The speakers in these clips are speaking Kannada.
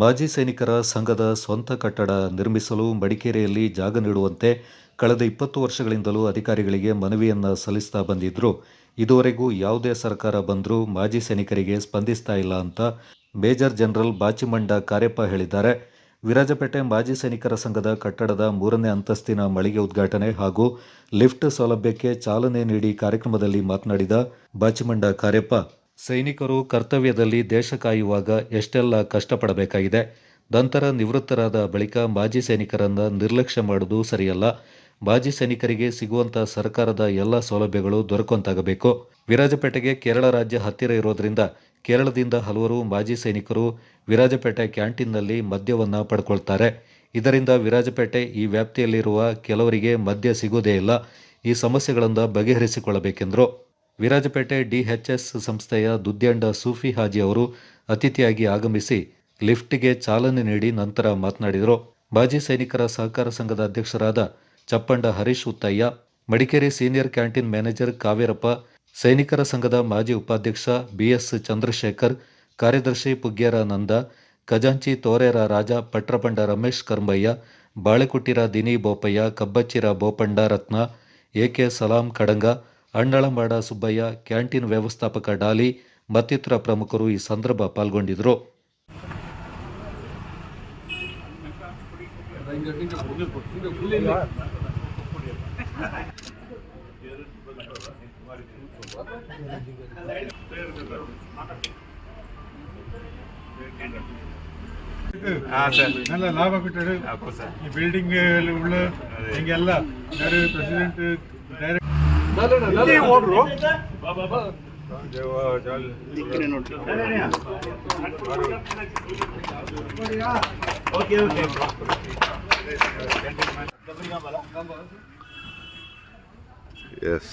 ಮಾಜಿ ಸೈನಿಕರ ಸಂಘದ ಸ್ವಂತ ಕಟ್ಟಡ ನಿರ್ಮಿಸಲು ಮಡಿಕೇರಿಯಲ್ಲಿ ಜಾಗ ನೀಡುವಂತೆ ಕಳೆದ ಇಪ್ಪತ್ತು ವರ್ಷಗಳಿಂದಲೂ ಅಧಿಕಾರಿಗಳಿಗೆ ಮನವಿಯನ್ನ ಸಲ್ಲಿಸ್ತಾ ಬಂದಿದ್ದರು ಇದುವರೆಗೂ ಯಾವುದೇ ಸರ್ಕಾರ ಬಂದರೂ ಮಾಜಿ ಸೈನಿಕರಿಗೆ ಸ್ಪಂದಿಸ್ತಾ ಇಲ್ಲ ಅಂತ ಮೇಜರ್ ಜನರಲ್ ಬಾಚಿಮಂಡ ಕಾರ್ಯಪ್ಪ ಹೇಳಿದ್ದಾರೆ. ವಿರಾಜಪೇಟೆ ಮಾಜಿ ಸೈನಿಕರ ಸಂಘದ ಕಟ್ಟಡದ ಮೂರನೇ ಅಂತಸ್ತಿನ ಮಳಿಗೆ ಉದ್ಘಾಟನೆ ಹಾಗೂ ಲಿಫ್ಟ್ ಸೌಲಭ್ಯಕ್ಕೆ ಚಾಲನೆ ನೀಡಿ ಕಾರ್ಯಕ್ರಮದಲ್ಲಿ ಮಾತನಾಡಿದ ಬಾಚಿಮಂಡ ಕಾರ್ಯಪ್ಪ. ಸೈನಿಕರು ಕರ್ತವ್ಯದಲ್ಲಿ ದೇಶ ಕಾಯುವಾಗ ಎಷ್ಟೆಲ್ಲ ಕಷ್ಟಪಡಬೇಕಾಗಿದೆ? ನಂತರ ನಿವೃತ್ತರಾದ ಬಳಿಕ ಮಾಜಿ ಸೈನಿಕರನ್ನು ನಿರ್ಲಕ್ಷ್ಯ ಮಾಡುವುದು ಸರಿಯಲ್ಲ. ಮಾಜಿ ಸೈನಿಕರಿಗೆ ಸಿಗುವಂಥ ಸರ್ಕಾರದ ಎಲ್ಲ ಸೌಲಭ್ಯಗಳು ದೊರಕುವಂತಾಗಬೇಕು. ವಿರಾಜಪೇಟೆಗೆ ಕೇರಳ ರಾಜ್ಯ ಹತ್ತಿರ ಇರೋದ್ರಿಂದ ಕೇರಳದಿಂದ ಹಲವರು ಮಾಜಿ ಸೈನಿಕರು ವಿರಾಜಪೇಟೆ ಕ್ಯಾಂಟೀನ್ನಲ್ಲಿ ಮದ್ಯವನ್ನು ಪಡ್ಕೊಳ್ತಾರೆ. ಇದರಿಂದ ವಿರಾಜಪೇಟೆ ಈ ವ್ಯಾಪ್ತಿಯಲ್ಲಿರುವ ಕೆಲವರಿಗೆ ಮದ್ಯ ಸಿಗೋದೇ ಇಲ್ಲ. ಈ ಸಮಸ್ಯೆಗಳನ್ನು ಬಗೆಹರಿಸಿಕೊಳ್ಳಬೇಕೆಂದರು. ವಿರಾಜಪೇಟೆ ಡಿಎಚ್ಎಸ್ ಸಂಸ್ಥೆಯ ದುದ್ಯಾಂಡ ಸೂಫಿ ಹಾಜಿ ಅವರು ಅತಿಥಿಯಾಗಿ ಆಗಮಿಸಿ ಲಿಫ್ಟ್ಗೆ ಚಾಲನೆ ನೀಡಿ ನಂತರ ಮಾತನಾಡಿದರು. ಮಾಜಿ ಸೈನಿಕರ ಸಹಕಾರ ಸಂಘದ ಅಧ್ಯಕ್ಷರಾದ Chappanda Harish Uthaiah, Madikeri senior canteen manager Kaverappa, ಸೈನಿಕರ ಸಂಘದ ಮಾಜಿ ಉಪಾಧ್ಯಕ್ಷ ಬಿಎಸ್ ಚಂದ್ರಶೇಖರ್, ಕಾರ್ಯದರ್ಶಿ ಪುಗ್ಗೇರ ನಂದ, ಖಜಾಂಚಿ Thorera Raja, Patrapanda Ramesh Karmaiah, Balekuttira Dini Bopaiah, Kabbachira Bopanda Ratna A K Salam Kadanga ಅಣ್ಣಳಮಾಡ Subbaiah canteen ವ್ಯವಸ್ಥಾಪಕ ಡಾಲಿ ಮತ್ತಿತರ ಪ್ರಮುಖರು ಈ ಸಂದರ್ಭ ಪಾಲ್ಗೊಂಡಿದ್ದರು ಹಾ ಸರ್ നല്ല ലാഭം കിട്ടൊരു ಅಪ್ಪು ಸರ್ ഈ ബിൽഡിംഗ് ഉള്ള ಹಿಂಗೆಲ್ಲ ಯಾರು ಪ್ರೆಸಿಡೆಂಟ್ ಡೈರೆಕ್ಟ್ ಎಸ್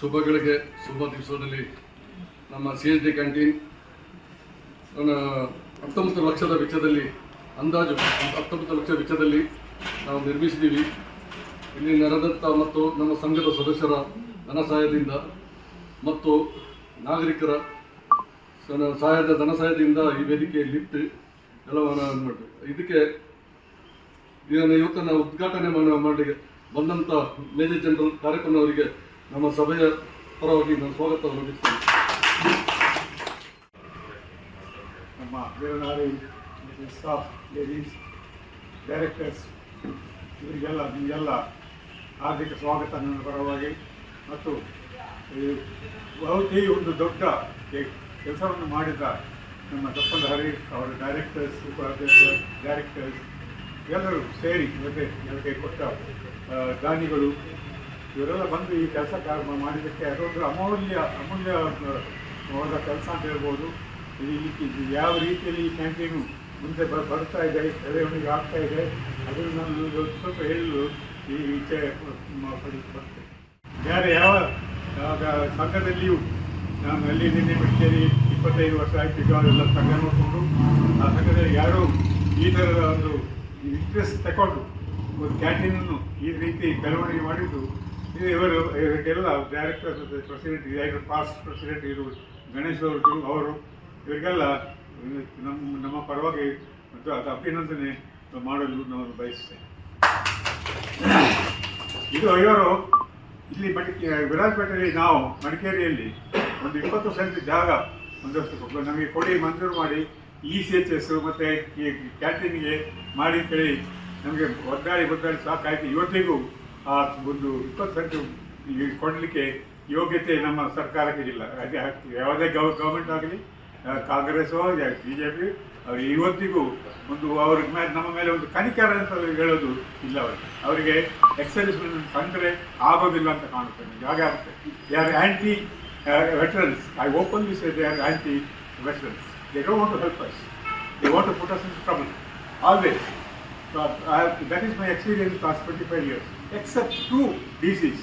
ಶುಭಗಳಿಗೆ, ಶುಭ ದಿವಸದಲ್ಲಿ ನಮ್ಮ ಸಿ ಎಸ್ ಡಿ ಕ್ಯಾಂಟೀನ್ ನನ್ನ ಹತ್ತೊಂಬತ್ತು ಲಕ್ಷದ ವೆಚ್ಚದಲ್ಲಿ, ಅಂದಾಜು ಹತ್ತೊಂಬತ್ತು ಲಕ್ಷ ವೆಚ್ಚದಲ್ಲಿ ನಾವು ನಿರ್ಮಿಸಿದ್ದೀವಿ. ಇಲ್ಲಿ ನೆರೆದಂಥ ಮತ್ತು ನಮ್ಮ ಸಂಘದ ಸದಸ್ಯರ ಧನ ಸಹಾಯದಿಂದ ಮತ್ತು ನಾಗರಿಕರ ಸಹಾಯದ ಧನ ಸಹಾಯದಿಂದ ಈ ವೇದಿಕೆ ಲಿಫ್ಟ್ ಎಲ್ಲವನ್ನು ಇದಕ್ಕೆ ಇದನ್ನು ಇವತ್ತನ್ನು ಉದ್ಘಾಟನೆ ಮಾಡ- ಮಾಡಿ ಬಂದಂಥ ಮೇಜರ್ ಜನರಲ್ ಕಾರ್ಯಕ್ರಮ ಅವರಿಗೆ ನಮ್ಮ ಸಭೆಯ ಪರವಾಗಿ ನಾನು ಸ್ವಾಗತ ನೀಡ್ತೇನೆ ನಮ್ಮ ದೇವನಾರಿ ಸ್ಟಾಫ್ ಲೇಡೀಸ್ ಡೈರೆಕ್ಟರ್ಸ್ ಇವರಿಗೆಲ್ಲ, ನಿಮಗೆಲ್ಲ ಹಾರ್ದಿಕ ಸ್ವಾಗತ ನನ್ನ ಪರವಾಗಿ ಮತ್ತು ಬಹುತೇ ಒಂದು ದೊಡ್ಡ ಕೆಲಸವನ್ನು ಮಾಡಿದ ನಮ್ಮ ತಪ್ಪಂದ ಹರಿ ಅವರ ಡೈರೆಕ್ಟರ್ಸ್ ಉಪಾಧ್ಯಕ್ಷ ಡೈರೆಕ್ಟರ್ಸ್ ಎಲ್ಲರೂ ಸೇರಿ ಇವತ್ತೆ ಇವರಿಗೆ ಕೊಟ್ಟ ದಾನಿಗಳು ಇವರೆಲ್ಲ ಬಂದು ಈ ಕೆಲಸ ಮಾಡಿದ್ದಕ್ಕೆ ಅದೊಂದು ಅಮೂಲ್ಯ ಅಮೂಲ್ಯವಾದ ಕೆಲಸ ಅಂತ ಹೇಳ್ಬೋದು. ಇದು ಯಾವ ರೀತಿಯಲ್ಲಿ ಈ ಕ್ಯಾಂಟೀನು ಮುಂದೆ ಬ ಬರ್ತಾ ಇದೆ, ಬೆಳವಣಿಗೆ ಆಗ್ತಾ ಇದೆ, ಅದನ್ನು ನಾನು ಸ್ವಲ್ಪ ಹೇಳಲು ಈ ಈಚೆ ಬರ್ತೇನೆ ಬೇರೆ ಯಾವ ಸಂಘದಲ್ಲಿಯೂ ನಾನು ಅಲ್ಲಿ ನಿನ್ನೆ ಬಿಟ್ಟೇರಿ ಇಪ್ಪತ್ತೈದು ವರ್ಷ ಆಯ್ತು, ಈಗ ಎಲ್ಲ ಸಂಘ ನೋಡಿಕೊಂಡು, ಆ ಸಂಘದಲ್ಲಿ ಯಾರೂ ಈ ಥರದ ಒಂದು ಇಂಟ್ರೆಸ್ಟ್ ತಗೊಂಡು ಒಂದು ಕ್ಯಾಂಟೀನನ್ನು ಈ ರೀತಿ ಬೆಳವಣಿಗೆ ಮಾಡಿದ್ದು ಇವರು, ಇವರಿಗೆಲ್ಲ ಡೈರೆಕ್ಟರ್ ಪ್ರೆಸಿಡೆಂಟ್ ಎರಡು ಪಾಸ್ಟ್ ಪ್ರೆಸಿಡೆಂಟ್ ಇರು, ಗಣೇಶ್ ಅವರು ಅವರು, ಇವರಿಗೆಲ್ಲ ನಮ್ಮ ನಮ್ಮ ಪರವಾಗಿ ಮತ್ತು ಅದು ಅಭಿನಂದನೆ ಮಾಡಲು ನಾನು ಬಯಸ್ತೇನೆ. ಇದು ಇವರು ಇಲ್ಲಿ ಮಡಿಕೆ, ವಿರಾಜಪೇಟೆಯಲ್ಲಿ ನಾವು, ಮಡಿಕೇರಿಯಲ್ಲಿ ಒಂದು ಇಪ್ಪತ್ತು ಸೆಂಟ್ ಜಾಗ ಒಂದಷ್ಟು ನಮಗೆ ಕೊಡಿ, ಮಂಜೂರು ಮಾಡಿ ಇ ಸಿ ಎಚ್ ಎಸ್ ಮತ್ತು ಕ್ಯಾಂಟೀನ್ಗೆ ಮಾಡಿ ಕೇಳಿ ನಮಗೆ ಒದ್ದಾಡಿ ಒದ್ದಾಡಿ ಸಾಕಾಯಿತು. ಇವತ್ತಿಗೂ ಆ ಒಂದು ಇಪ್ಪತ್ತು ಸೆಂಟು ಕೊಡಲಿಕ್ಕೆ ಯೋಗ್ಯತೆ ನಮ್ಮ ಸರ್ಕಾರಕ್ಕೆ ಇಲ್ಲ. ಯಾವುದೇ ಗೌ ಗೌರ್ಮೆಂಟ್ ಆಗಲಿ ಕಾಂಗ್ರೆಸ್ ಬಿ ಜೆ ಪಿ ಅವರು ಇವತ್ತಿಗೂ ಒಂದು ಅವ್ರ ಮೇಲೆ ನಮ್ಮ ಮೇಲೆ ಒಂದು ಕನಿಕರ ಅಂತ ಹೇಳೋದು ಇಲ್ಲ ಅವರಿಗೆ ಅವರಿಗೆ ಎಕ್ಸೈಸ್ಮೆಂಟ್ ತಂದರೆ ಆಗೋದಿಲ್ಲ ಅಂತ ಕಾಣುತ್ತೆ. ಹಾಗೆ ಆಗುತ್ತೆ. Are anti veterans I open this they are anti veterans they don't want to help us they want to put us in trouble always So that is my experience past 25 years. Except two DCs,